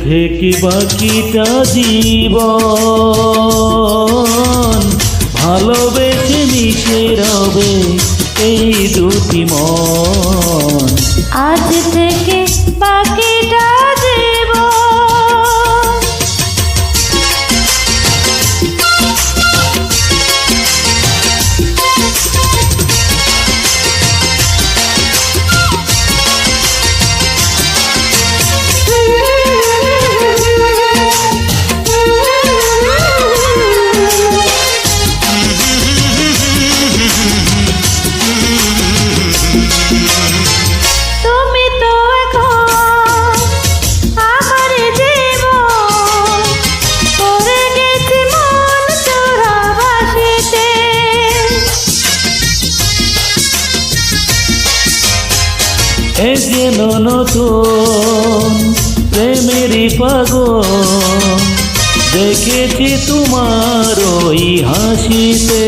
থেকে বাকিটা জীবন ভালোবেসে মিশে রবে এই দুটি মন। যেন নতুন প্রেমেরই দেখেছি তোমার ওই হাসিতে।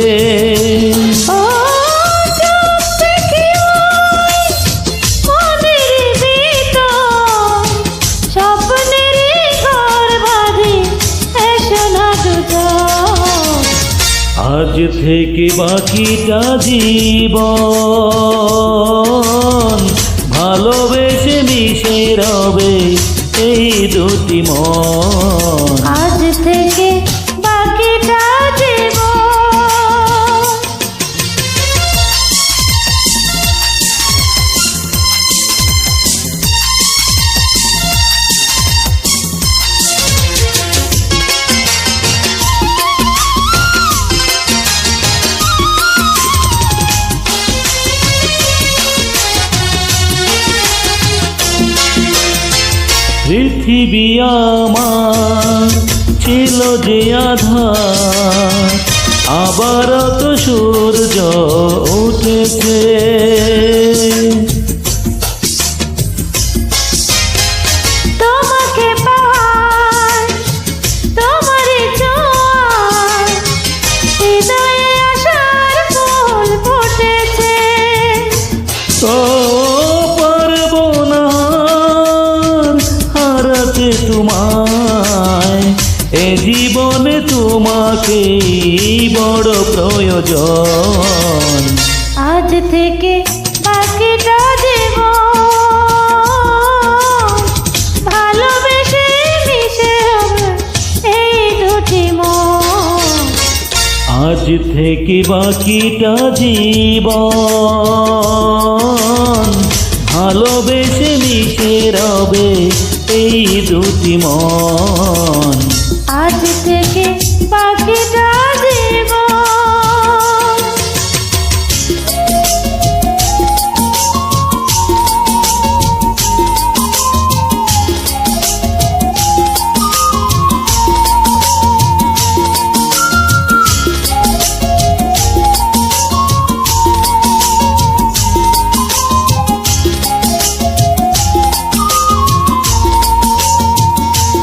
থেকে বাকিটা জীবন ভালোবেসে মিশে রবে এই দুটি মন। পৃথিবী আমার ছিল যে আধার। আবার তো সূর্য উঠেছে। হারাতে তোমায় এ জীবনে তোমাকে বড় প্রয়োজন। আজ থেকে বাকিটা জীবন ভালোবেসে মিশে এই দুটি আজ থেকে বাকিটা জীবন ভালোবেসে মিশে রবে এই দুটি মন।